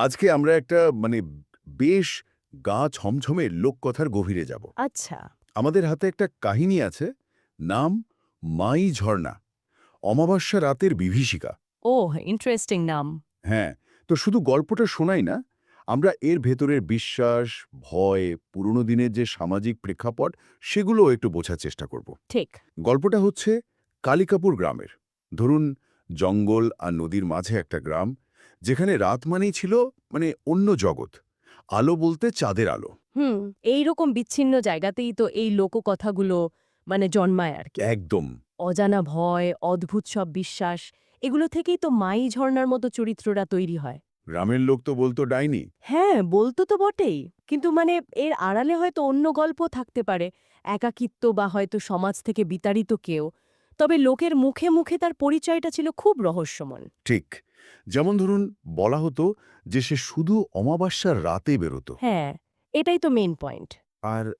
আজকে আমরা একটা মানে বেশ গা ছমছমে লোককথার গভীরে যাব। আচ্ছা। আমাদের হাতে একটা কাহিনী আছে নাম মাই ঝর্ণা অমাবস্যা রাতের বিভীষিকা। ও ইন্টারেস্টিং নাম। হ্যাঁ তো শুধু গল্পটা শোনাই না আমরা এর ভেতরের বিশ্বাস ভয় পুরনো দিনের যে সামাজিক প্রেক্ষাপট সেগুলোও একটু বোঝার চেষ্টা করব। ঠিক। গল্পটা হচ্ছে কালিকাপুর গ্রামের। ধরুন জঙ্গল আর নদীর মাঝে একটা গ্রাম যেখানে রাত মানেই ছিল মানে অন্য জগৎ। আলো বলতে চাঁদের আলো। হুম এইরকম বিচ্ছিন্ন জায়গাতেই তো এই লোককথাগুলো মানে জন্মায় আর কি। একদম। অজানা ভয় অদ্ভুত সব বিশ্বাস এগুলো থেকেই তো মাই ঝর্ণার মতো চরিত্ররা তৈরি হয়। গ্রামের লোক তো বলতো ডাইনি। হ্যাঁ বলতো তো বটেই। কিন্তু মানে এর আড়ালে হয়তো অন্য গল্প থাকতে পারে। একাকিত্ব বা হয়তো সমাজ থেকে বিতাড়িত কেউ। তবে লোকের মুখে মুখে তার পরিচয়টা ছিল খুব রহস্যময়। ঠিক। যেমন ধরুন বলা হতো যে সে শুধু অমাবস্যার রাতে বেরোতো। হ্যাঁ এটাই তো মেইন পয়েন্ট আর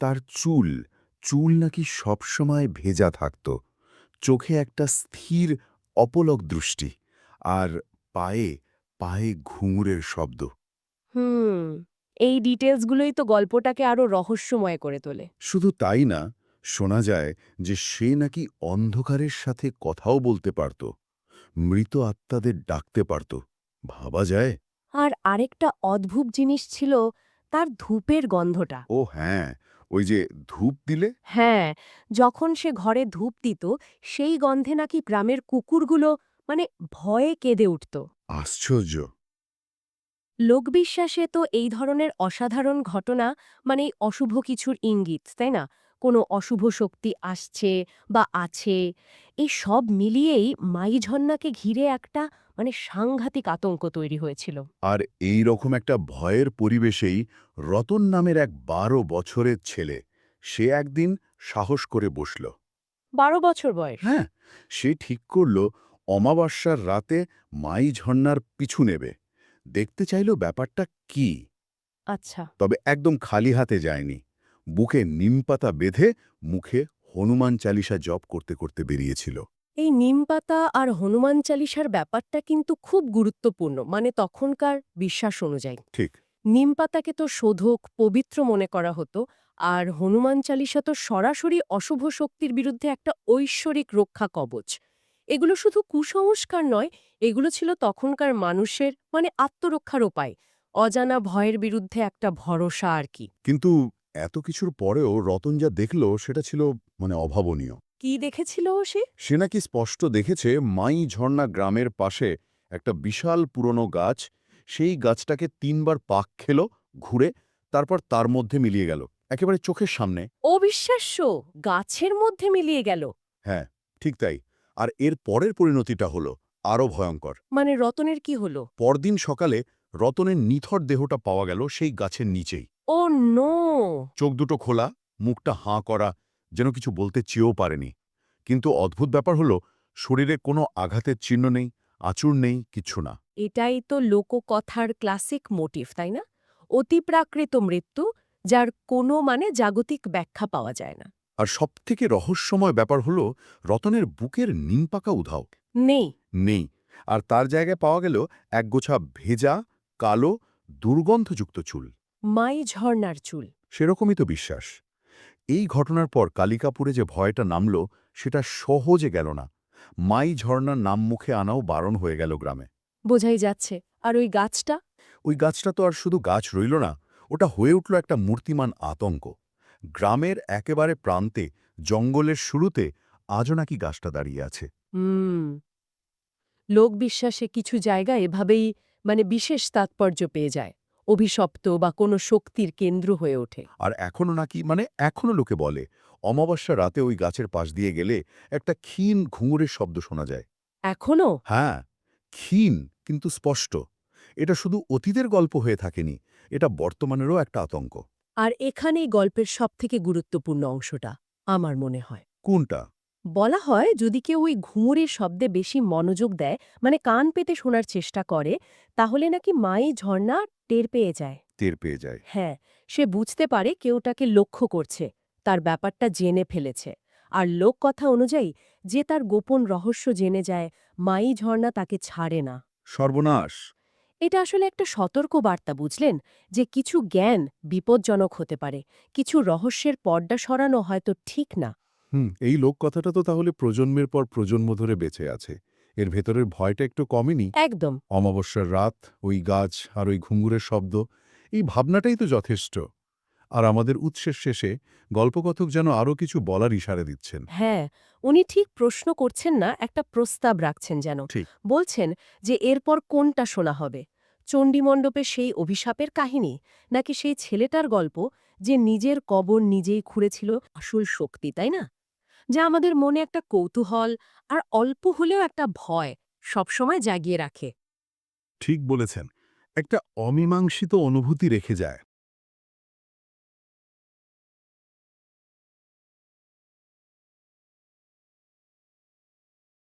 তার চুল চুল নাকি সবসময় ভেজা থাকত। চোখে একটা স্থির অপলক দৃষ্টি আর পায়ে পায়ে ঘুঙুরের শব্দ। হুম এই ডিটেলসগুলোই তো গল্পটাকে আরও রহস্যময় করে তোলে। শুধু তাই না শোনা যায় যে সে নাকি অন্ধকারের সাথে কথাও বলতে পারত মৃত আত্মাদের ডাকতে পারত। ভাবা যায়। আর আরেকটা অদ্ভুত জিনিস ছিল তার ধূপের গন্ধটা। ও হ্যাঁ ওই যে ধূপ দিলে? হ্যাঁ যখন সে ঘরে ধূপ দিত সেই গন্ধে নাকি গ্রামের কুকুরগুলো মানে ভয়ে কেঁদে উঠত। আশ্চর্য। লোকবিশ্বাসে তো এই ধরনের অসাধারণ ঘটনা মানে অশুভ কিছুর ইঙ্গিত তাই না? কোনো অশুভ শক্তি আসছে বা আছে এই সব মিলিয়েই মাইঝন্নাকে ঘিরে একটা মানে সাংঘাতিক আতঙ্ক তৈরি হয়েছিল। আর এই রকম একটা ভয়ের পরিবেশেই রতন নামের এক বারো বছরের ছেলে সে একদিন সাহস করে বসল। বারো বছর বয়স। হ্যাঁ সে ঠিক করল অমাবস্যার রাতে মাই ঝর্ণার পিছু নেবে। দেখতে চাইল ব্যাপারটা কি? আচ্ছা। তবে একদম খালি হাতে যায়নি। বুকে নিমপাতা বেঁধে মুখে হনুমান চালিসা জপ করতে করতে বেরিয়েছিল। এই নিমপাতা আর হনুমান চালিসার ব্যাপারটা কিন্তু খুব গুরুত্বপূর্ণ মানে তখনকার বিশ্বাস অনুযায়ী। ঠিক। নিমপাতাকে তো শোধক পবিত্র মনে করা হতো আর হনুমান চালিসা তো সরাসরি অশুভ শক্তির বিরুদ্ধে একটা ঐশ্বরিক রক্ষা কবচ। এগুলো শুধু কুসংস্কার নয় এগুলো ছিল তখনকার মানুষের মানে আত্মরক্ষার উপায়। অজানা ভয়ের বিরুদ্ধে একটা ভরসা আর কি। কিন্তু এত কিছুর পরেও রতন যা দেখল সেটা ছিল মানে অভাবনীয়। কি দেখেছিল সে? সে নাকি স্পষ্ট দেখেছে মাই ঝর্ণা গ্রামের পাশে একটা বিশাল পুরনো গাছ। সেই গাছটাকে তিনবার পাক খেল ঘুরে তারপর তার মধ্যে মিলিয়ে গেল। একেবারে চোখের সামনে। অবিশ্বাস্য! গাছের মধ্যে মিলিয়ে গেল। হ্যাঁ ঠিক তাই। আর এর পরের পরিণতিটা হলো আরও ভয়ঙ্কর। মানে রতনের কি হলো? পরদিন সকালে রতনের নিথর দেহটা পাওয়া গেল সেই গাছের নিচেই। Oh no. চোখ দুটো খোলা মুখটা হাঁ করা যেন কিছু বলতে চেয়েও পারেনি। কিন্তু অদ্ভুত ব্যাপার হলো শরীরে কোনো আঘাতের চিহ্ন নেই আঁচড় নেই কিচ্ছু না। এটাই তো লোককথার ক্লাসিক মোটিভ তাই না? অতিপ্রাকৃত মৃত্যু যার কোনো মানে জাগতিক ব্যাখ্যা পাওয়া যায় না। আর সবথেকে রহস্যময় ব্যাপার হলো রতনের বুকের নিমপাকা উধাও। নেই। নেই। আর তার জায়গায় পাওয়া গেল একগোছা ভেজা কালো দুর্গন্ধযুক্ত চুল। মাই ঝর্ণার চুল। সেরকমই তো বিশ্বাস। এই ঘটনার পর কালিকাপুরে যে ভয়টা নামল সেটা সহজে গেল না। মাই ঝর্ণার নাম মুখে আনাও বারণ হয়ে গেল গ্রামে। বোঝাই যাচ্ছে। আর ওই গাছটা? ওই গাছটা তো আর শুধু গাছ রইল না ওটা হয়ে উঠল একটা মূর্তিমান আতঙ্ক। গ্রামের একেবারে প্রান্তে জঙ্গলের শুরুতে আজও নাকি গাছটা দাঁড়িয়ে আছে। হুম। লোকবিশ্বাসে কিছু জায়গা এভাবেই মানে বিশেষ তাৎপর্য পেয়ে যায়। অভিশপ্ত বা কোনো শক্তির কেন্দ্র হয়ে ওঠে। আর এখনও নাকি মানে এখনও লোকে বলে অমাবস্যা রাতে ওই গাছের পাশ দিয়ে গেলে একটা ক্ষীণ ঘুঙুরের শব্দ শোনা যায়। এখনও? হ্যাঁ ক্ষীণ কিন্তু স্পষ্ট। এটা শুধু অতীতের গল্প হয়ে থাকেনি এটা বর্তমানেরও একটা আতঙ্ক। আর এখানেই গল্পের সবথেকে গুরুত্বপূর্ণ অংশটা আমার মনে হয়। কোনটা? বলা হয় যদি কেউ ওই ঘুঙুরের শব্দে বেশি মনোযোগ দেয় মানে কান পেতে শোনার চেষ্টা করে তাহলে নাকি মাই ঝর্ণা টের পেয়ে যায়। টের পেয়ে যায়। হ্যাঁ সে বুঝতে পারে কেউ তাকে লক্ষ্য করছে তার ব্যাপারটা জেনে ফেলেছে। আর লোক কথা অনুযায়ী যে তার গোপন রহস্য জেনে যায় মাই ঝর্ণা তাকে ছাড়ে না। সর্বনাশ। এটা আসলে একটা সতর্ক বার্তা বুঝলেন? যে কিছু জ্ঞান বিপজ্জনক হতে পারে কিছু রহস্যের পর্দা সরানো হয়তো ঠিক না। হুম এই লোককথাটা তো তাহলে প্রজন্মের পর প্রজন্ম ধরে বেঁচে আছে। এর ভেতরের ভয়টা একটু কমেনি। একদম। অমাবস্যার রাত ওই গাছ আর ওই ঘুঙুরের শব্দ এই ভাবনাটাই তো যথেষ্ট। আর আমাদের উৎসের শেষে গল্পকথক যেন আরও কিছু বলার ইশারা দিচ্ছেন। হ্যাঁ উনি ঠিক প্রশ্ন করছেন না একটা প্রস্তাব রাখছেন যেন। বলছেন যে এরপর কোনটা শোনা হবে? চণ্ডীমণ্ডপে সেই অভিশাপের কাহিনী? নাকি সেই ছেলেটার গল্প যে নিজের কবর নিজেই খুঁড়েছিল আসল শক্তি তাই না? যা আমাদের মনে একটা কৌতূহল আর অল্প হলেও একটা ভয় সবসময় জাগিয়ে রাখে। ঠিক বলেছেন। একটা অমীমাংসিত অনুভূতি রেখে যায়।